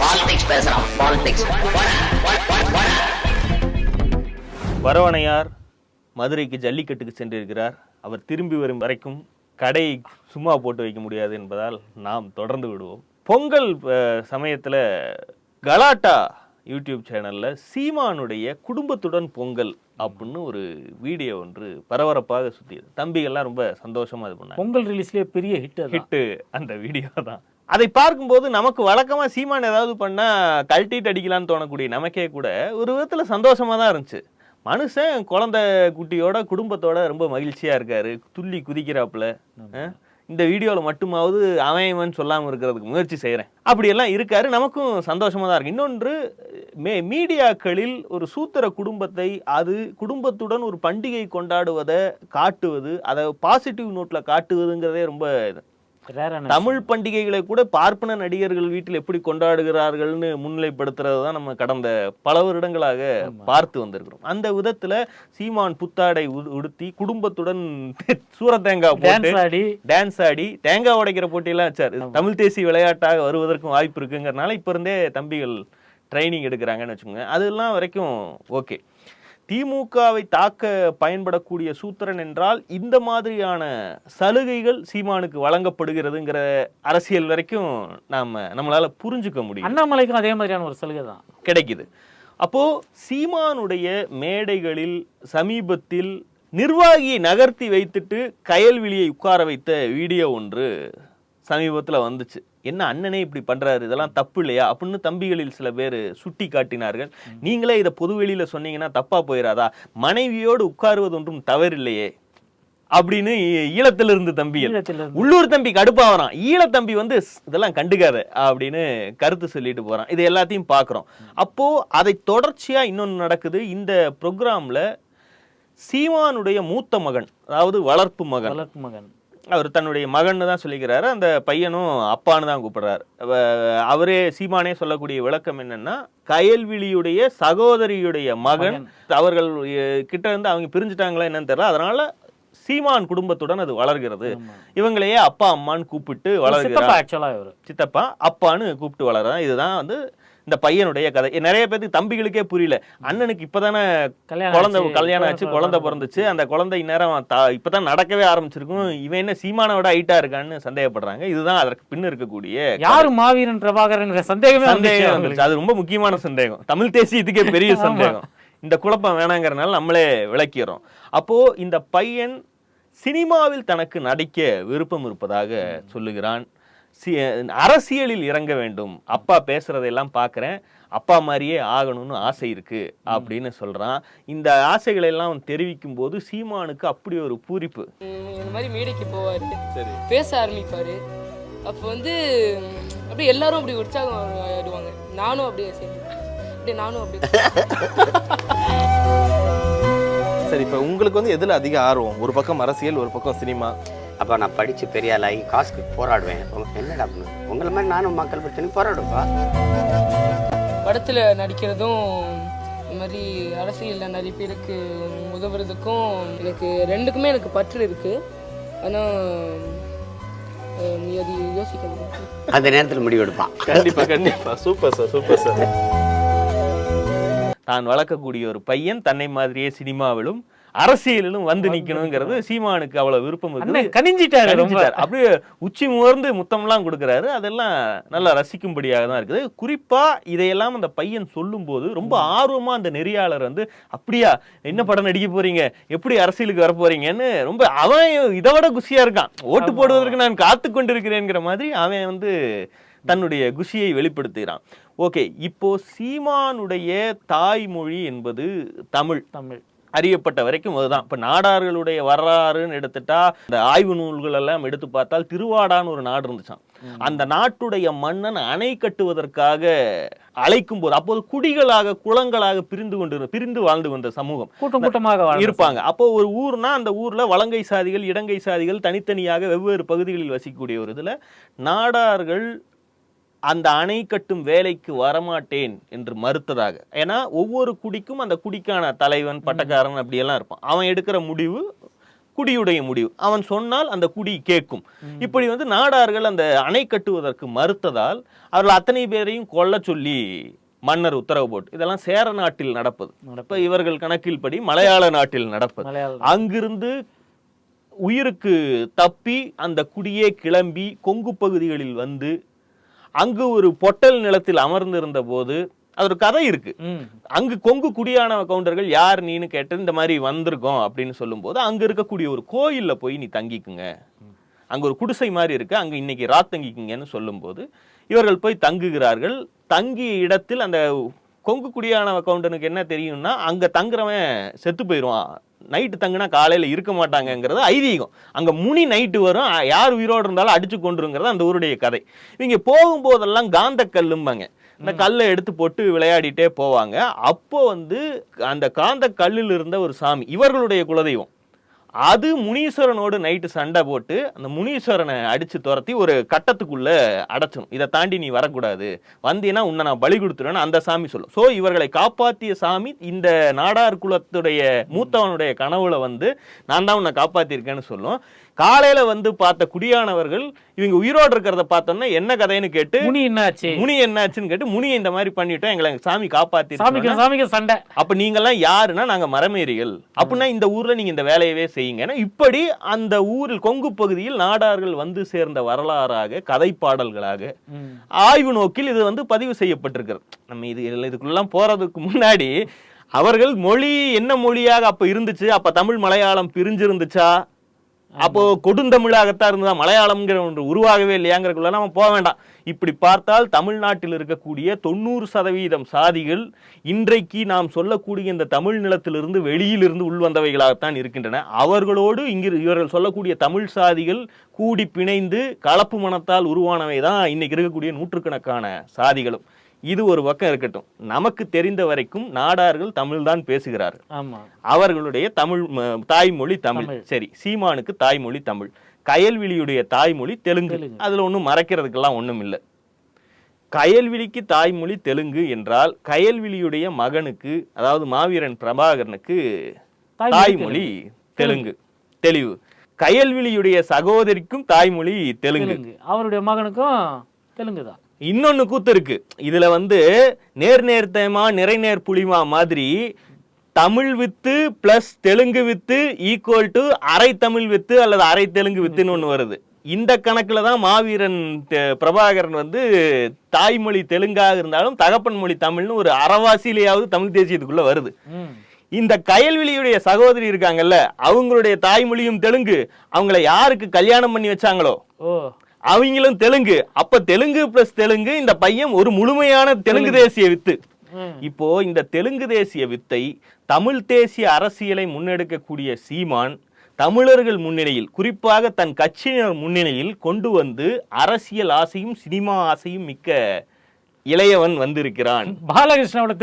Politics பேசுறான் politics வரவணையார் மதுரைக்கு ஜல்லிக்கட்டுக்கு சென்றிருக்கிறார். அவர் திரும்பி வரும் வரைக்கும் கடை சும்மா போட்டு வைக்க முடியாது என்பதால் நாம் தொடர்ந்து விடுவோம். பொங்கல் சமயத்துல கலாட்டா யூடியூப் சேனல்ல சீமானுடைய குடும்பத்துடன் பொங்கல் அப்படின்னு ஒரு வீடியோ ஒன்று பரபரப்பாக சுத்தியது. தம்பிகள்லாம் ரொம்ப சந்தோஷமா இது பண்ணாங்க. பொங்கல் ரிலீஸ்லயே பெரிய ஹிட் அது ஹிட்டு அந்த வீடியோ தான். அதை பார்க்கும்போது நமக்கு வழக்கமா சீமான் ஏதாவது பண்ணா கழட்டிட்டு அடிக்கலாம்னு தோணக்கூடிய நமக்கே கூட ஒரு விதத்துல சந்தோஷமா தான் இருந்துச்சு. மனுஷன் குழந்தை குட்டியோட குடும்பத்தோட ரொம்ப மகிழ்ச்சியா இருக்காரு. துள்ளி குதிக்கிறாப்புல. இந்த வீடியோவில் மட்டுமாவது அவன் சொல்லாமல் இருக்கிறதுக்கு முயற்சி செய்கிறேன் அப்படியெல்லாம் இருக்காரு. நமக்கும் சந்தோஷமா தான் இருக்கு. இன்னொன்று மே மீடியாக்களில் ஒரு சூத்திர குடும்பத்தை அது குடும்பத்துடன் ஒரு பண்டிகை கொண்டாடுவதை காட்டுவது அதை பாசிட்டிவ் நோட்டில் காட்டுவதுங்கிறதே ரொம்ப இது. தமிழ் பண்டிகைகளை கூட பார்ப்பன நடிகர்கள் வீட்டில் எப்படி கொண்டாடுகிறார்கள்னு முன்னிலைப்படுத்துறது தான் நம்ம கடந்த பல வருடங்களாக பார்த்து வந்திருக்கிறோம். அந்த விதத்துல சீமான் புத்தாடை உடுத்தி குடும்பத்துடன் சூரத்தேங்காய் போட்டு டான்ஸ் ஆடி. டான்ஸ் ஆடி தேங்காய் உடைக்கிற போட்டியெல்லாம் வச்சார். தமிழ் தேசிய விளையாட்டாக வருவதற்கும் வாய்ப்பு இருக்குங்கிறனால இப்ப இருந்தே தம்பிகள் ட்ரைனிங் எடுக்கிறாங்கன்னு வச்சுக்கோங்க. அதெல்லாம் வரைக்கும் ஓகே திமுகவை தாக்க பயன்படக்கூடிய சூத்திரன் என்றால் இந்த மாதிரியான சலுகைகள் சீமானுக்கு வழங்கப்படுகிறதுங்கிற அரசியல் வரைக்கும் நாம நம்மளால புரிஞ்சுக்க முடியும். அண்ணாமலைக்கும் அதே மாதிரியான ஒரு சலுகை தான். கிடைக்குது. அப்போ சீமானுடைய மேடைகளில் சமீபத்தில் நிர்வாகியை நகர்த்தி வைத்துட்டு கயல்விழியை உட்கார வைத்த வீடியோ ஒன்று சமீபத்துல வந்துச்சு. என்ன அண்ணனே இப்படி பண்றாரு? இதெல்லாம் தப்பு இல்லையா? அப்படின்னு தம்பிகளில் சில பேர் சுட்டி காட்டினார்கள். நீங்களே இதை பொதுவெளியில சொன்னீங்கன்னா தப்பா போயிடாதா மனைவியோடு உட்காருவது ஒன்றும் தவறில்லையே. அப்படின்னு ஈழத்திலிருந்து ஈழத்திலிருந்து. உள்ளூர் தம்பி கடுப்பா வரான். ஈழத்தம்பி வந்து "ஸ், இதெல்லாம் கண்டுக்காத அப்படின்னு கருத்து சொல்லிட்டு போறான். இது எல்லாத்தையும் பார்க்குறோம் அப்போ அதை தொடர்ச்சியா இன்னொன்னு நடக்குது. இந்த ப்ரோக்ராம்ல சீமானுடைய மூத்த மகன் அதாவது வளர்ப்பு மகன் வளர்ப்பு மகன். அவர் தன்னுடைய மகன்னு தான் சொல்லிக்கிறாரு அந்த பையனும் அப்பான்னு தான் கூப்பிடுறாரு. அவ- அவரே சீமானே சொல்லக்கூடிய விளக்கம் என்னன்னா கயல்விழியுடைய சகோதரியுடைய மகன் அவர்கள் கிட்ட இருந்து அவங்க பிரிஞ்சுட்டாங்களா என்னன்னு தெரியல. அதனால சீமான் குடும்பத்துடன் அது வளர்கிறது. இவங்களையே அப்பா அம்மான்னு கூப்பிட்டு வளர்கிறார். சித்தப்பா அப்பான்னு கூப்பிட்டு வளர்றான் இதுதான் வந்து இந்த பையனுடைய கதை. நிறைய பேருக்கு தம்பிகளுக்கே புரியல. அண்ணனுக்கு இப்பதானே குழந்தை. கல்யாணம் ஆச்சு குழந்தை பிறந்துச்சு. அந்த குழந்தை இந்நேரம் இப்பதான் நடக்கவே ஆரம்பிச்சிருக்கும். இவன் என்ன சீமானோட ஹைட்டா இருக்கான்னு சந்தேகப்படுறாங்க. இதுதான் அதற்கு பின்ன இருக்கக்கூடிய யாரு மாவீரன் பிரபாகரன் சந்தேகமே சந்தேகம். வந்துருச்சு அது ரொம்ப முக்கியமான சந்தேகம். தமிழ் தேசியத்துக்கே பெரிய ஆமா. சந்தேகம். இந்த குழப்பம் வேணாங்கிறனால நம்மளே விளக்கிறோம். அப்போ இந்த பையன் சினிமாவில் தனக்கு நடிக்க விருப்பம் இருப்பதாக சொல்லுகிறான். அரசியலில் இறங்க வேண்டும். அப்பா பேசுறதெல்லாம் பார்க்கறேன் அப்பா மாதிரியே ஆகணும்னு ஆசை இருக்கு அப்படின்னு சொல்றான். இந்த ஆசைகளை எல்லாம் அவன் தெரிவிக்கும் போது சீமானுக்கு அப்படி ஒரு பூரிப்பு. இந்த மாதிரி மேடைக்கு போவார். பேச ஆரம்பிப்பார். அப்போ வந்து அப்படியே எல்லாரும் அப்படி உற்சாகம் ஆயிடுவாங்க நானும் அப்படியே சரி. அப்படியே நானும் அப்படியே. சரி இப்போ உங்களுக்கு வந்து எதில் அதிக ஆர்வம்? ஒரு பக்கம் அரசியல் ஒரு பக்கம் சினிமா. அப்போ நான் படித்து பெரிய ஆளாகி காசுக்கு போராடுவேன். என்னடா பண்ணு? உங்களை மாதிரி நானும் மக்கள் பிரச்சனை போராடுப்பா படத்தில் நடிக்கிறதும் இந்த மாதிரி அரசியலில் நிறைய பேருக்கு உதவுறதுக்கும் எனக்கு ரெண்டுக்குமே எனக்கு பற்று இருக்குது ஆனால் அது யோசிக்கணும் அந்த நேரத்தில் முடிவெடுப்பான் கண்டிப்பா கண்டிப்பா. Super sir super sir. தான் வளர்க்கக்கூடிய ஒரு பையன் தன்னை மாதிரியே சினிமாவிலும் அரசியலிலும் வந்து நிக்கணுங்கிறது சீமானுக்கு அவ்வளவு விருப்பம் இருக்குது. அண்ணன் கனிஞ்சிட்டாரு ரொம்ப. கணிஞ்சிட்டார். அப்படியே உச்சி முகர்ந்து முத்தம்லாம் கொடுக்கறாரு. அதெல்லாம் நல்லா ரசிக்கும்படியாக தான் இருக்குது. குறிப்பா இதையெல்லாம் அந்த பையன் சொல்லும்போது ரொம்ப ஆர்வமா அந்த நெறியாளர் வந்து அப்படியா என்ன படம் நடிக்க போறீங்க? எப்படி அரசியலுக்கு வர போறீங்கன்னு? ரொம்ப அவன் இதை விட குஷியா இருக்கான். ஓட்டு போடுவதற்கு நான் காத்து கொண்டிருக்கிறேங்கிற மாதிரி அவன் வந்து தன்னுடைய குஷியை வெளிப்படுத்துகிறான். ஓகே இப்போ சீமானுடைய தாய்மொழி என்பது தமிழ். தமிழ். அறியப்பட்ட வரைக்கும் அதுதான். இப்ப நாடார்களுடைய வரலாறுன்னு எடுத்துட்டா இந்த ஆய்வு நூல்கள் எல்லாம் எடுத்து பார்த்தால் திருவாடான்னு ஒரு நாடு இருந்துச்சாம். அந்த நாட்டுடைய மன்னன் அணை கட்டுவதற்காக அழைக்கும் போது அப்போது குடிகளாக குளங்களாக பிரிந்து கொண்டு பிரிந்து வாழ்ந்து வந்த சமூகம். கூட்டம் கூட்டமாக இருப்பாங்க. அப்போ ஒரு ஊர்னா அந்த ஊர்ல வலங்கை சாதிகள் இடங்கை சாதிகள் தனித்தனியாக வெவ்வேறு பகுதிகளில் வசிக்கக்கூடிய ஒரு இதுல நாடார்கள் அந்த அணை கட்டும் வேலைக்கு வரமாட்டேன் என்று மறுத்ததாக. ஏன்னா ஒவ்வொரு குடிக்கும் அந்த குடிக்கான தலைவன் பட்டக்காரன் அப்படியெல்லாம் இருப்பான். அவன் எடுக்கிற முடிவு குடியுடைய முடிவு. அவன் சொன்னால் அந்த குடி கேட்கும். இப்படி வந்து நாடார்கள் அந்த அணை கட்டுவதற்கு மறுத்ததால் அவர்கள் அத்தனை பேரையும் கொல்ல சொல்லி மன்னர் உத்தரவு போட்டு இதெல்லாம் சேர நாட்டில் நடப்பது. இப்ப இவர்கள் கணக்கில் படி மலையாள நாட்டில் நடப்பது. அங்கிருந்து உயிருக்கு தப்பி அந்த குடியே கிளம்பி கொங்கு பகுதிகளில் வந்து அங்கு ஒரு பொட்டல் நிலத்தில் அமர்ந்திருந்த போது அது ஒரு கதை இருக்கு. அங்கு கொங்கு குடியான கவுண்டர்கள் யார் நீன்னு கேட்டு இந்த மாதிரி வந்திருக்கோம் அப்படின்னு சொல்லும்போது அங்க இருக்கக்கூடிய ஒரு கோயில்ல போய் நீ தங்கிக்குங்க. அங்க ஒரு குடிசை மாதிரி இருக்கு. அங்க இன்னைக்கு ராத் தங்கிக்குங்கன்னு சொல்லும்போது இவர்கள் போய் தங்குகிறார்கள். தங்கிய இடத்தில் அந்த கொங்கு குடியான கவுண்டனுக்கு என்ன தெரியும்னா அங்க தங்குறவன் செத்து போயிடுவான். நைட்டு தங்குனா காலையில இருக்க மாட்டாங்கங்கிறது ஐதீகம். அங்க முனி நைட்டு வரும் யார் உயிரோடு இருந்தாலும் அடிச்சு கொண்டுருங்கிறது அந்த ஊருடைய கதை. இவங்க போகும்போதெல்லாம் காந்த கல்லும்பாங்க. இந்த கல்லை எடுத்து போட்டு விளையாடிட்டே போவாங்க. அப்போ வந்து அந்த காந்த கல்லில் இருந்த ஒரு சாமி இவர்களுடைய குலதெய்வம். அது முனீஸ்வரனோடு நைட்டு சண்டை போட்டு அந்த முனீஸ்வரனை அடிச்சு துரத்தி ஒரு கட்டத்துக்குள்ளே அடைச்சிடும் இதை தாண்டி நீ வரக்கூடாது. வந்தீன்னா உன்னை நான் பலி கொடுத்துருவேன்னு அந்த சாமி சொல்லும். ஸோ இவர்களை காப்பாற்றிய சாமி இந்த நாடார் குலத்துடைய மூத்தவனுடைய கனவுல வந்து நான் தான் உன்னை காப்பாற்றிருக்கேன்னு சொல்லும். காலையில வந்து பார்த்த குடியானவர்கள் இவங்க உயிரோடு இருக்கிறத பார்த்தோன்னா என்ன கதைன்னு கேட்டு முனி என்னாச்சு? முனி என்னாச்சுன்னு கேட்டு முனி இந்த மாதிரி பண்ணிட்டோம் எங்களை சாமி காப்பாத்தி சாமிக்கு சாமிக்கு சண்டை. அப்ப நீங்கெல்லாம் யாருன்னா நாங்க மரமேறிகள். அப்படின்னா இந்த ஊர்ல நீங்க இந்த வேலையவே செய்யுங்க. ஏன்னா இப்படி அந்த ஊரில் கொங்கு பகுதியில் நாடார்கள் வந்து சேர்ந்த வரலாறாக கதைப்பாடல்களாக ம். ஆய்வு நோக்கில் இது வந்து பதிவு செய்யப்பட்டிருக்கிறது. நம்ம இது இதுக்குள்ளெல்லாம் போறதுக்கு முன்னாடி அவர்கள் மொழி என்ன மொழியாக அப்ப இருந்துச்சு? அப்ப தமிழ் மலையாளம் பிரிஞ்சிருந்துச்சா? அப்போ கொடுந்தமிழாகத்தான் இருந்ததா மலையாளம்ங்கிற ஒன்று உருவாகவே இல்லையாங்கிறதுக்குள்ள நம்ம போக வேண்டாம். இப்படி பார்த்தால் தமிழ்நாட்டில் இருக்கக்கூடிய தொண்ணூறு சதவீதம் சாதிகள் இன்றைக்கு நாம் சொல்லக்கூடிய இந்த தமிழ் நிலத்திலிருந்து வெளியிலிருந்து உள்வந்தவைகளாகத்தான் இருக்கின்றன. அவர்களோடு இங்கு இவர்கள் சொல்லக்கூடிய தமிழ் சாதிகள் கூடி பிணைந்து கலப்பு மனத்தால் உருவானவை தான் இன்னைக்கு இருக்கக்கூடிய நூற்றுக்கணக்கான சாதிகளும். இது ஒரு பக்கம் இருக்கட்டும். நமக்கு தெரிந்த வரைக்கும் நாடார்கள் தமிழ்தான் பேசுகிறார்கள். ஆமா. அவர்களுடைய தமிழ் தாய்மொழி தமிழ். தமிழ். சரி சீமானுக்கு தாய்மொழி தமிழ். கயல்விழியுடைய தாய்மொழி தெலுங்கு. அதுல ஒண்ணும் மறைக்கிறதுக்கெல்லாம் ஒண்ணும் இல்லை. கயல்விழிக்கு தாய்மொழி தெலுங்கு என்றால் கயல்விழியுடைய மகனுக்கு அதாவது மாவீரன் பிரபாகரனுக்கு தாய்மொழி தெலுங்கு. தெளிவு. கயல்விழியுடைய சகோதரிக்கும் தாய்மொழி தெலுங்கு. தெலுங்கு. அவருடைய மகனுக்கும் தெலுங்கு தான் இன்னொன்னு கூத்து இருக்கு. இதுல வந்து நேர் நேர் தேமா நிறை நேர் புளிமா மாதிரி தமிழ் வித்து பிளஸ் தெலுங்கு வித்து ஈக்குவல் டு அரை தமிழ் வித்து அல்லது அரை தெலுங்கு வித்துன்னு ஒண்ணு வருது. இந்த கணக்குல தான் மாவீரன் பிரபாகரன் வந்து தாய்மொழி தெலுங்காக இருந்தாலும் தகப்பன் மொழி தமிழ்னு ஒரு அறவாசியிலேயாவது தமிழ் தேசியத்துக்குள்ள வருது. இந்த கயல்விழியுடைய சகோதரி இருக்காங்கல்ல அவங்களுடைய தாய்மொழியும் தெலுங்கு அவங்கள யாருக்கு கல்யாணம் பண்ணி வச்சாங்களோ? ஓ. அவங்களும் தெலுங்கு. அப்ப தெலுங்கு பிளஸ் தெலுங்கு இந்த பையன் ஒரு முழுமையான தெலுங்கு தேசிய வித்து. இப்போ இந்த தெலுங்கு தேசிய வித்தை தமிழ் தேசிய அரசியலை முன்னெடுக்கக்கூடிய சீமான் தமிழர்கள் முன்னிலையில் குறிப்பாக தன் கட்சியினர் முன்னிலையில் கொண்டு வந்து அரசியல் ஆசையும் சினிமா ஆசையும் மிக்க இளையவன் வந்திருக்கிறான். பாலகிருஷ்ணனோட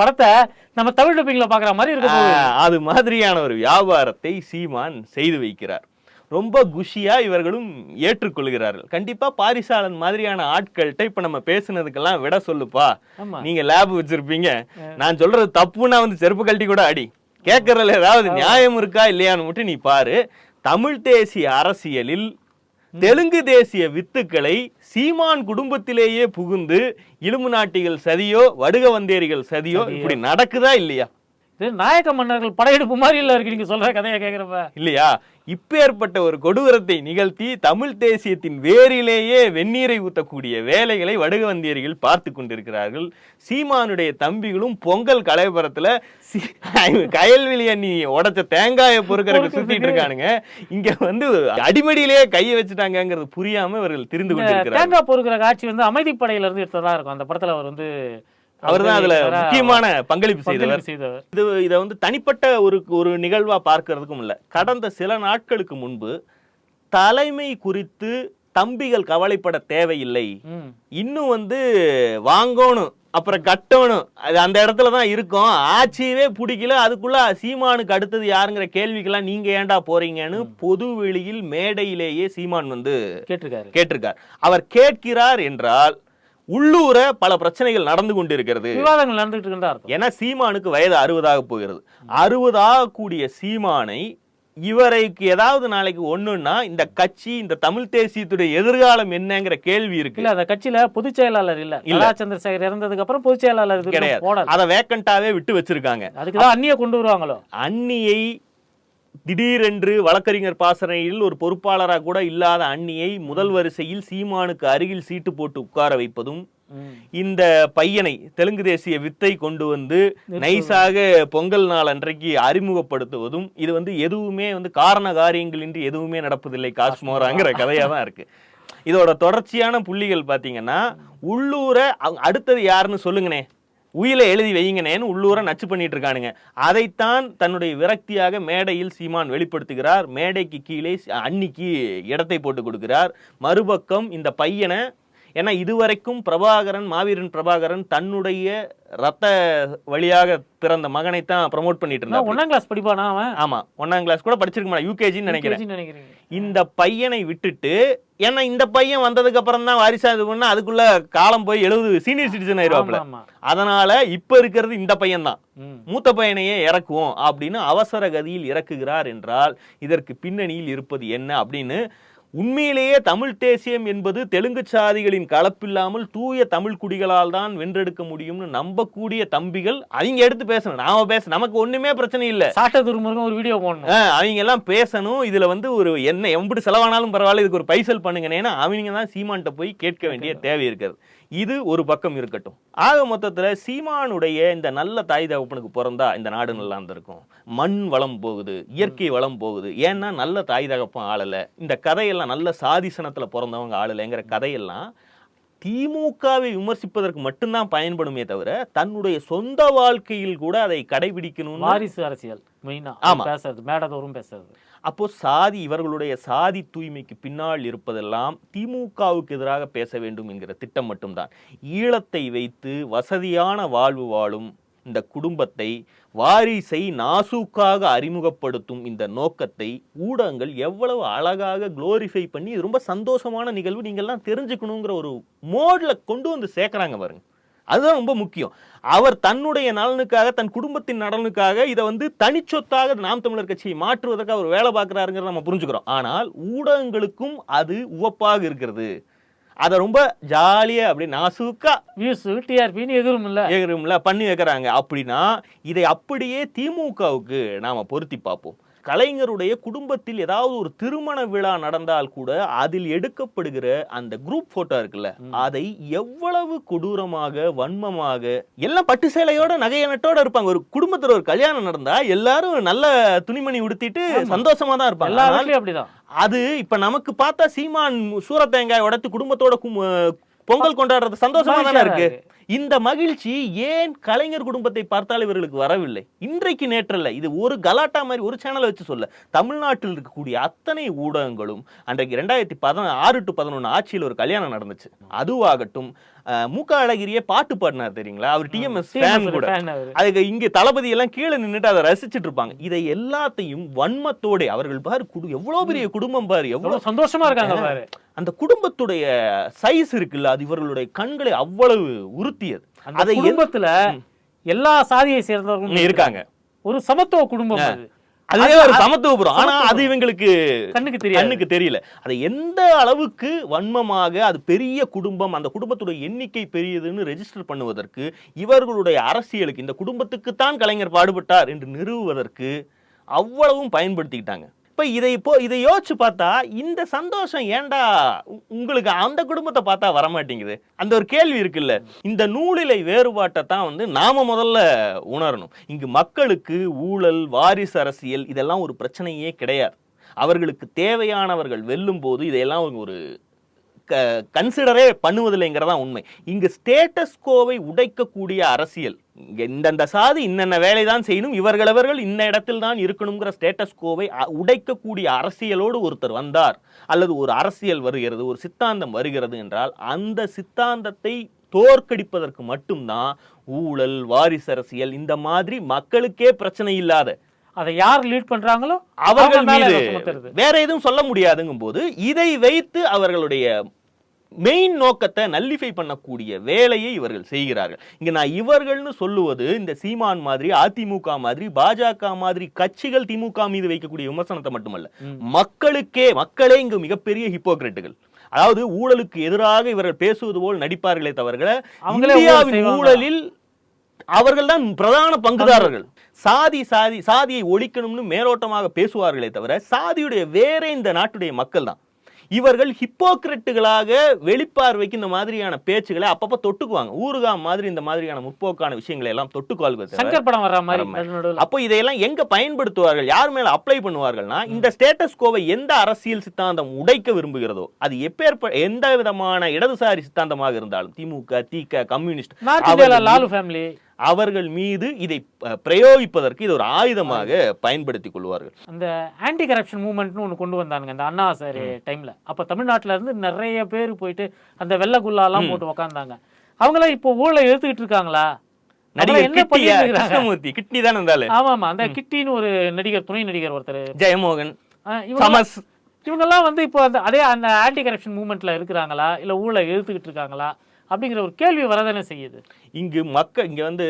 படத்தை நம்ம தமிழ் டப்பிங்ல பாக்குற மாதிரி இருக்க அது மாதிரியான ஒரு வியாபாரத்தை சீமான் செய்து வைக்கிறார். ரொம்ப குஷியா இவர்களும் ஏற்றுக்கொள்கிறார்கள். கண்டிப்பா பாரிசாலன் மாதிரியான ஆட்கள்கிட்ட இப்ப நம்ம பேசுனதுக்கெல்லாம் விட சொல்லுப்பா. ஆமா. நீங்க லேப் வச்சிருப்பீங்க. நான் சொல்றது தப்புன்னா வந்து செருப்பு கழட்டி கூட அடி. கேட்கறதுல ஏதாவது நியாயம் இருக்கா இல்லையான்னு மட்டும் நீ பாரு. தமிழ் தேசிய அரசியலில் தெலுங்கு தேசிய வித்துக்களை சீமான் குடும்பத்திலேயே புகுந்து இலும்பு நாட்டிகள் சதியோ வடுக வந்தேரிகள் சதியோ. இப்படி நடக்குதா இல்லையா? இது நாயக்க மன்னர்கள் படையெடுப்பு மாதிரி இல்ல இருக்கு நீங்க சொல்ற கதையை கேக்குறப்ப. இல்லையா? இப்பேற்பட்ட ஒரு கொடூரத்தை நிகழ்த்தி தமிழ் தேசியத்தின் வேரிலேயே வெந்நீரை ஊத்தக்கூடிய வேலைகளை வடுகவந்தியர்கள் பார்த்து கொண்டிருக்கிறார்கள். சீமானுடைய தம்பிகளும் பொங்கல் கலைபுரத்துல கயல்வெளி அண்ணி உடைச்ச தேங்காயை பொறுக்கிறதுக்கு சுத்திட்டு இருக்கானுங்க. இங்க வந்து அடிமடியிலேயே கையை வச்சுட்டாங்கங்கிறது புரியாம இவர்கள் திரிந்து இந்த கொண்டிருக்கிறார்கள். தேங்காய் பொறுக்கிற காட்சி வந்து அமைதிப்படையில இருந்து எடுத்ததா இருக்கும். அந்த படத்துல அவர் வந்து அவர்தான் அதுல முக்கியமான பங்களிப்பு செய்தவர். இது இதை வந்து தனிப்பட்ட ஒரு ஒரு நிகழ்வா பார்க்கறதுக்கும் இல்ல. கடந்த சில நாட்களுக்கு முன்பு தலைமை குறித்து தம்பிகள் கவலைப்பட தேவையில்லை. இன்னும் வந்து வாங்கணும் அப்புறம் கட்டணும். அது அந்த இடத்துல தான் இருக்கும். ஆட்சியவே பிடிக்கல. அதுக்குள்ள சீமானுக்கு அடுத்தது யாருங்கிற கேள்விக்கெல்லாம் நீங்க ஏன்டா போறீங்கன்னு பொது வெளியில் மேடையிலேயே சீமான் வந்து கேட்டிருக்காரு. கேட்டிருக்கார். அவர் கேட்கிறார் என்றால் உள்ளூர பல பிரச்சனைகள் நடந்து கொண்டிருக்கிறது. விவாதங்கள் அர்த்தம். ஏன்னா சீமானுக்கு வயது அறுபதாக போகிறது. அறுபதாக கூடிய சீமானை இவரைக்கு ஏதாவது நாளைக்கு ஒண்ணுன்னா இந்த கட்சி இந்த தமிழ் தேசியத்துடைய எதிர்காலம் என்னங்கிற கேள்வி இருக்கு. இல்ல அந்த கட்சியில பொதுச் செயலாளர் இல்ல. இல்ல. சந்திரசேகர் இறந்ததுக்கு அப்புறம் பொதுச் செயலாளர் கிடையாது. அதை வேக்கண்டாவே விட்டு வச்சிருக்காங்க. அதுக்குதான் அந்நிய கொண்டு வருவாங்களோ? அந்நியை திடீரென்று வழக்கறிஞர் பாசறையில் ஒரு பொறுப்பாளராக கூட இல்லாத அந்நியை முதல் வரிசையில் சீமானுக்கு அருகில் சீட்டு போட்டு உட்கார வைப்பதும் இந்த பையனை தெலுங்கு தேசிய வித்தை கொண்டு வந்து நைஸாக பொங்கல் நாள் அன்றைக்கு அறிமுகப்படுத்துவதும் இது வந்து எதுவுமே வந்து காரண காரியங்களின்றி எதுவுமே நடப்பதில்லை காஷ்மோராங்கிற கதையா தான் இருக்கு. இதோட தொடர்ச்சியான புள்ளிகள் பாத்தீங்கன்னா உள்ளூர அடுத்தது யாருன்னு சொல்லுங்கண்ணே உயில எழுதி வையுங்கனேன்னு உள்ளூர நச்சு பண்ணிட்டு இருக்கானுங்க அதைத்தான் தன்னுடைய விரக்தியாக மேடையில் சீமான் வெளிப்படுத்துகிறார். மேடைக்கு கீழே அன்னிக்கு இடத்தை போட்டு கொடுக்கிறார். மறுபக்கம் இந்த பையனை ஏன்னா இதுவரைக்கும் பிரபாகரன் மாவீரன் பிரபாகரன் தன்னுடைய ரத்த வழியாக பிறந்த மகனைத்தான் ப்ரமோட் பண்ணிட்டு இருந்தார். ஒன்னாம் கிளாஸ் படிப்பானா அவன்? ஆமா ஒன்னாம் கிளாஸ் கூட படிச்சிருக்க மாட்டான் யூகேஜின்னு நினைக்கிறேன். இந்த பையனை விட்டுட்டு ஏன்னா இந்த பையன் வந்ததுக்கு அப்புறம் தான் வாரிசா இது பண்ணா அதுக்குள்ள காலம் போய் எழுபது சீனியர் சிட்டிசன் ஆமா. அதனால இப்ப இருக்கிறது இந்த பையன் தான். மூத்த பையனையே இறக்குவோம் அப்படின்னு அவசர கதியில் இறக்குகிறார் என்றால் இதற்கு பின்னணியில் இருப்பது என்ன அப்படின்னு உண்மையிலேயே தமிழ் தேசியம் என்பது தெலுங்கு சாதிகளின் கலப்பில்லாமல் தூய தமிழ் குடிகளால் தான் வென்றெடுக்க முடியும்னு நம்பக்கூடிய தம்பிகள் அவங்க எடுத்து பேசணும். நாம பேச நமக்கு ஒண்ணுமே பிரச்சனை இல்ல. சாட்ட துருமுருகன் ஒரு வீடியோ போடணும். அவங்க எல்லாம் பேசணும். இதுல வந்து ஒரு என்ன எம்பிட்டு செலவானாலும் பரவாயில்ல இதுக்கு ஒரு பைசல் பண்ணுங்கன்னு. அவங்க தான் சீமான்ட்ட போய் கேட்க வேண்டிய தேவை இருக்கிறது. இது ஒரு பக்கம் இருக்கட்டும். ஆக மொத்தத்துல சீமானுடைய இந்த நல்ல தாய் தகப்பனுக்கு பிறந்தா இந்த நாடு நல்லா இருந்திருக்கும். மண் வளம் போகுது இயற்கை வளம் போகுது. ஏன்னா நல்ல தாய் தகப்பன் ஆளல. இந்த கதையெல்லாம் நல்ல சாதிசனத்துல பிறந்தவங்க ஆளலைங்கிற கதையெல்லாம் திமுகவை விமர்சிப்பதற்கு மட்டும்தான் பயன்படுமே தவிர தன்னுடைய சொந்த வாழ்க்கையில் கூட அதை கடைபிடிக்கணும்னு வாரிசு அரசியல் மெயினா ஆமா. பேசுறது மேடதோறும் பேசுறது. அப்போது சாதி இவர்களுடைய சாதி தூய்மைக்கு பின்னால் இருப்பதெல்லாம் திமுகவுக்கு எதிராக பேச வேண்டும் என்கிற திட்டம் மட்டும்தான். ஈழத்தை வைத்து வசதியான வாழ்வு வாழும் இந்த குடும்பத்தை வாரிசை நாசூக்காக அறிமுகப்படுத்தும் இந்த நோக்கத்தை ஊடகங்கள் எவ்வளவு அழகாக குளோரிஃபை பண்ணி ரொம்ப சந்தோஷமான நிகழ்வு நீங்கள்லாம் தெரிஞ்சுக்கணுங்கிற ஒரு மோடில் கொண்டு வந்து சேர்க்குறாங்க பாருங்கள் அதுதான் ரொம்ப முக்கியம். அவர் தன்னுடைய நலனுக்காக தன் குடும்பத்தின் நலனுக்காக இதை வந்து தனிச்சொத்தாக நாம் தமிழர் கட்சியை மாற்றுவதற்கு அவர் வேலை பார்க்கிறாருங்கிறத நம்ம புரிஞ்சுக்கிறோம். ஆனால் ஊடகங்களுக்கும் அது உவப்பாக இருக்கிறது. அதை ரொம்ப ஜாலியா அப்படி நாசூக்கா வியூஸ் டிஆர்பின்னு எதிரும் இல்ல. ஏகரம்ல பண்ணி வைக்கிறாங்க. அப்படின்னா இதை அப்படியே திமுகவுக்கு நாம பொருத்தி பார்ப்போம். கலைஞருடைய குடும்பத்தில் ஏதாவது ஒரு திருமண விழா நடந்தால் கூட அதில் எடுக்கப்படுகிற அந்த குரூப் போட்டோ இருக்குல்ல அதை எவ்வளவு கொடூரமாக வன்மமாக எல்லாம் பட்டு சேலையோட நகைய நட்டோட இருப்பாங்க. ஒரு குடும்பத்துல ஒரு கல்யாணம் நடந்தா எல்லாரும் நல்ல துணிமணி உடுத்திட்டு சந்தோஷமா தான் இருப்பாங்க. அப்படிதான். அது இப்ப நமக்கு பார்த்தா சீமான் சூரத்தேங்காய் உடைத்து குடும்பத்தோட பொங்கல் கொண்டாடுறது சந்தோஷமா தானே இருக்கு. இந்த மகிழ்ச்சி ஏன் கலைஞர் குடும்பத்தை பார்த்தால் இவர்களுக்கு வரவில்லை? இன்றைக்கு நேற்றல்ல இது ஒரு கலாட்டா மாதிரி ஒரு சேனலை வச்சு சொல்ல தமிழ்நாட்டில் இருக்கக்கூடிய அத்தனை ஊடகங்களும் அன்றைக்கு ரெண்டாயிரத்தி பதினாறு ஆறு டு பதினொன்று ஆட்சியில் ஒரு கல்யாணம் நடந்துச்சு. அதுவாகட்டும் அஹ், மு க அழகிரியே பாட்டு பாடினார் தெரியுங்களா? அவர் டிஎம்எஸ் ஃபேன் கூட. அதுக்கு இங்க தளபதி எல்லாம் கீழே நின்னுட்டு அதை ரசிச்சிட்டு இருப்பாங்க. இதை எல்லாத்தையும் வன்மத்தோட அவர்கள் பாரு குடு எவ்வளவு பெரிய குடும்பம் பாரு எவ்வளவு சந்தோஷமா இருக்காங்க பாரு. அந்த குடும்பத்துடைய சைஸ் இருக்குல்ல அது இவர்களுடைய கண்களை அவ்வளவு உறுத்தியது. அந்த குடும்பத்துல எல்லா சாதியை சேர்ந்தவர்களும் இருக்காங்க. ஒரு சமத்துவ குடும்பம் அது ஒரு சமத்துவபுரம். ஆனா அது இவங்களுக்கு கண்ணுக்கு தெரியாது. கண்ணுக்கு தெரியல. அது எந்த அளவுக்கு வன்மமாக அது பெரிய குடும்பம் அந்த குடும்பத்துடைய எண்ணிக்கை பெரியதுன்னு ரெஜிஸ்டர் பண்ணுவதற்கு இவர்களுடைய அரசியலுக்கு இந்த குடும்பத்துக்குத்தான் கலைஞர் பாடுபட்டார் என்று நிறுவுவதற்கு அவ்வளவும் பயன்படுத்திக்கிட்டாங்க. இப்போ இதை இப்போ இதை யோசிச்சு பார்த்தா இந்த சந்தோஷம் ஏன்டா உங்களுக்கு அந்த குடும்பத்தை பார்த்தா வரமாட்டேங்குது? அந்த ஒரு கேள்வி இருக்குல்ல. இந்த நூலிலை வேறுபாட்டை தான் வந்து நாம முதல்ல உணரணும். இங்கு மக்களுக்கு ஊழல் வாரிசு அரசியல் இதெல்லாம் ஒரு பிரச்சனையே கிடையாது. அவர்களுக்கு தேவையானவர்கள் வெல்லும் போது இதையெல்லாம் ஒரு க கன்சிடரே பண்ணுவதில்லைங்கிறதான் உண்மை. இங்கு ஸ்டேட்டஸ்கோவை உடைக்கக்கூடிய அரசியல் இந்தந்த சாதி இன்னென்ன வேலை தான் செய்யணும் இவர்களவர்கள் இந்த இடத்தில் தான் இருக்கணுங்கிற ஸ்டேட்டஸ் கோவை உடைக்கக்கூடிய அரசியலோடு ஒருத்தர் வந்தார் அல்லது ஒரு அரசியல் வருகிறது ஒரு சித்தாந்தம் வருகிறது என்றால் அந்த சித்தாந்தத்தை தோற்கடிப்பதற்கு மட்டும்தான் ஊழல் வாரிசு அரசியல் இந்த மாதிரி மக்களுக்கே பிரச்சனை இல்லாத அதை யார் லீட் பண்றாங்களோ அவர்கள் மீது. வேற எதுவும் சொல்ல முடியாதுங்கும் போது இதை வைத்து அவர்களுடைய மெயின் நோக்கத்தை நல்லிஃபை பண்ணக்கூடிய வேலையை இவர்கள் செய்கிறார்கள். இங்க நான் இவர்கள்னு சொல்லுவது இந்த சீமான் மாதிரி அதிமுக மாதிரி பாஜக மாதிரி கட்சிகள் திமுக மீது வைக்கக்கூடிய விமர்சனத்தை மட்டுமல்ல. மக்களுக்கே மக்களே இங்கு மிகப்பெரிய ஹிப்போக்ரட்டுகள் அதாவது ஊழலுக்கு எதிராக இவர்கள் பேசுவது போல் நடிப்பார்களே தவிர இந்தியாவின். ஊழலில் அவர்கள் தான் பிரதான பங்குதாரர்கள். சாதி சாதி சாதியை ஒழிக்கணும்னு மேலோட்டமாக பேசுவார்களே தவிர சாதியுடைய வேறே இந்த நாட்டுடைய மக்கள் தான். இவர்கள் ஹிப்போக்ரட்டுகளாக வெளிப்பார்வைக்கு இந்த மாதிரியான பேச்சுகளை அப்பப்ப தொட்டுக்குவாங்க. ஊருகா மாதிரி இந்த மாதிரியான முற்போக்கான விஷயங்களை எல்லாம் தொட்டுக்குவார்கள் சங்கர் படம் வர்ற மாதிரி. அப்போ இதையெல்லாம் எங்க பயன்படுத்துவார்கள்? யார் மேல அப்ளை பண்ணுவார்கள்னா இந்த ஸ்டேட்டஸ் கோவை எந்த அரசியல் சித்தாந்தம் உடைக்க விரும்புகிறதோ அது எப்பேற்ப எந்த விதமான இடதுசாரி சித்தாந்தமாக இருந்தாலும் திமுக தீக கம்யூனிஸ்ட் லாலு ஃபேமிலி அவர்கள் மீது இதை பிரயோகிப்பதற்கு இது ஒரு ஆயுதமாக பயன்படுத்திக் கொள்வார்கள். அந்த ஆன்டி கரப்ஷன் மூவ்மெண்ட்னு ஒன்று கொண்டு வந்தானுங்க இந்த அண்ணா சார் டைம்ல அப்போ தமிழ்நாட்டுல இருந்து நிறைய பேர் போயிட்டு அந்த வெள்ளை குல்லாலாம் போட்டு உக்காந்தாங்க. அவங்களாம் இப்போ ஊழலை எடுத்துக்கிட்டு இருக்காங்களா? கிருஷ்ணமூர்த்தி கிட்னி தானே இருந்தாலும் ஆமா ஆமா அந்த கிட்டின்னு ஒரு நடிகர் துணை நடிகர் ஒருத்தர். ஜெயமோகன் இவங்க சமஸ். இவங்கெல்லாம் வந்து இப்போ அந்த அதே அந்த ஆன்டி கரப்ஷன் மூவ்மெண்ட்ல இருக்கிறாங்களா? இல்ல ஊழலை எடுத்துக்கிட்டு இருக்காங்களா? அப்படிங்கிற ஒரு கேள்வி வரதானே செய்யுது. இங்கு மக்கள் இங்கே வந்து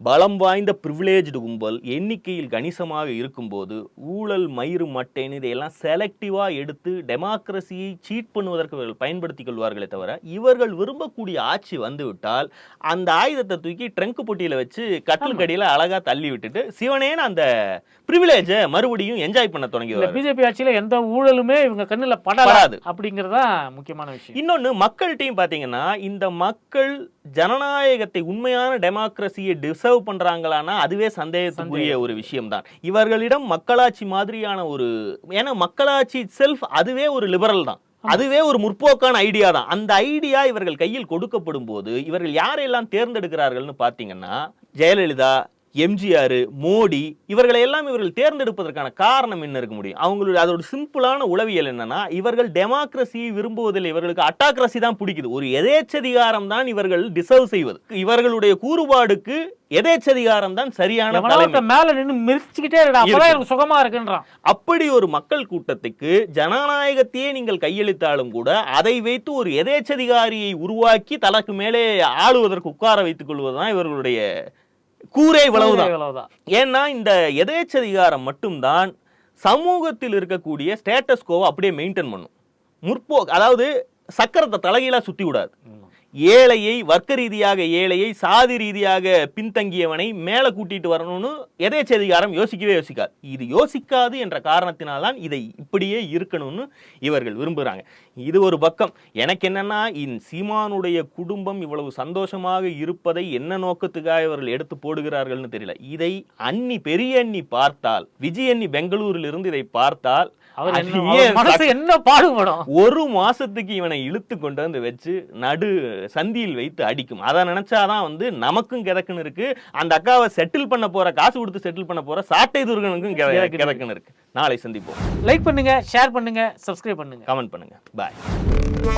பலம் வாய்ந்த ப்ரிவிலேஜ்டு கும்பல் எண்ணிக்கையில் கணிசமாக இருக்கும்போது ஊழல் மயிறு மட்டைன்னு இதையெல்லாம் செலக்டிவா எடுத்து டெமோக்ரஸியை சீட் பண்ணுவதற்கு இவர்கள் பயன்படுத்திக் கொள்வார்களே தவிர இவர்கள் விரும்பக்கூடிய ஆட்சி வந்துவிட்டால் அந்த ஆயுதத்தை தூக்கி ட்ரங்க் பொட்டியில வச்சு கட்டில் கடியில அழகா தள்ளி விட்டுட்டு சிவனேன்னு அந்த ப்ரிவிலேஜை மறுபடியும் என்ஜாய் பண்ண தொடங்கிடுவார்கள் பிஜேபி ஆட்சியில எந்த ஊழலுமே இவங்க கண்ணுல படாது. அப்படிங்கறதா முக்கியமான விஷயம். இன்னொன்னு மக்கள்கிட்டையும் பாத்தீங்கன்னா இந்த மக்கள் ஜனநாயகத்தை உண்மையான டெமோக்ரஸியை டிசர்வ் பண்றாங்களான்னா அதுவே சந்தேகத்துக்குரிய ஒரு விஷயம்தான். இவர்களிடம் மக்களாட்சி மாதிரியான ஒரு ஏன்னா மக்களாட்சி செல்ஃப் அதுவே ஒரு லிபரல் தான். அதுவே ஒரு முற்போக்கான ஐடியா தான். அந்த ஐடியா இவர்கள் கையில் கொடுக்கப்படும் போது இவர்கள் யாரையெல்லாம் தேர்ந்தெடுக்கிறார்கள்னு பாத்தீங்கன்னா ஜெயலலிதா எம்ஜிஆர் மோடி இவர்களை எல்லாம் இவர்கள் தேர்ந்தெடுப்பதற்கான காரணம் என்ன இருக்க முடியும்? அவங்களுடைய அதோட சிம்பிளான உளவியல் என்னன்னா இவர்கள் டெமோக்ரஸியை விரும்புவதில்லை. இவர்களுக்கு அட்டாக்ரஸி தான் பிடிக்குது. ஒரு எதேச்சதிகாரம் தான் இவர்கள் டிசர்வ் செய்வது. இவர்களுடைய கூறுபாடுக்கு எதேச்சதிகாரம் தான் சரியான மேல நின்னு மிரிச்சுக்கிட்டே எனக்கு சுகமா இருக்குன்றான். அப்படி ஒரு மக்கள் கூட்டத்துக்கு ஜனநாயகத்தையே நீங்கள் கையளித்தாலும் கூட அதை வைத்து ஒரு எதேச்சதிகாரியை உருவாக்கி தனக்கு மேலே ஆளுவதற்கு உட்கார வைத்துக் கொள்வதுதான் இவர்களுடைய கூரே இவ்வளவுதான் ஏன்னா இந்த எதேச்சதிகாரம் மட்டும்தான் சமூகத்தில் இருக்கக்கூடிய ஸ்டேட்டஸ் கோவை அப்படியே மெயின்டைன் பண்ணும். முற்போ அதாவது சக்கரத்தை தலைகீழா சுத்தி விடாது. ஏழையை வர்க்க ரீதியாக ஏழையை சாதி ரீதியாக பின்தங்கியவனை மேலே கூட்டிட்டு வரணும்னு எதேச்சதிகாரம் யோசிக்கவே யோசிக்காது. இது யோசிக்காது என்ற காரணத்தினால்தான் இதை இப்படியே இருக்கணும்னு இவர்கள் விரும்புகிறாங்க இது ஒரு பக்கம். எனக்கு என்னன்னா இன் சீமானுடைய குடும்பம் இவ்வளவு சந்தோஷமாக இருப்பதை என்ன நோக்கத்துக்காக இவர்கள் எடுத்து போடுகிறார்கள்னு தெரியல. இதை அண்ணி பெரிய அண்ணி பார்த்தால் விஜய் அண்ணி பெங்களூரிலிருந்து இதை பார்த்தால் அவர் மனசு என்ன பாடுபடும்? ஒரு மாசத்துக்கு இவனை இழுத்து கொண்டு வந்து வச்சு நடு சந்தியில் வைத்து அடிக்கும். அதை நினைச்சாதான் வந்து நமக்கும் கிடக்குன்னு இருக்கு. அந்த அக்காவை செட்டில் பண்ண போற காசு கொடுத்து செட்டில் பண்ண போற சாட்டை துர்கனுக்கும் கிடக்குன்னு கிடக்குன்னு இருக்கு. நாளை சந்திப்போம். லைக் பண்ணுங்க ஷேர் பண்ணுங்க சப்ஸ்கிரைப் பண்ணுங்க. கமெண்ட் பண்ணுங்க. பாய்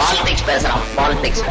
பாலிடிக்ஸ் பேசுறான் பாலிடிக்ஸ்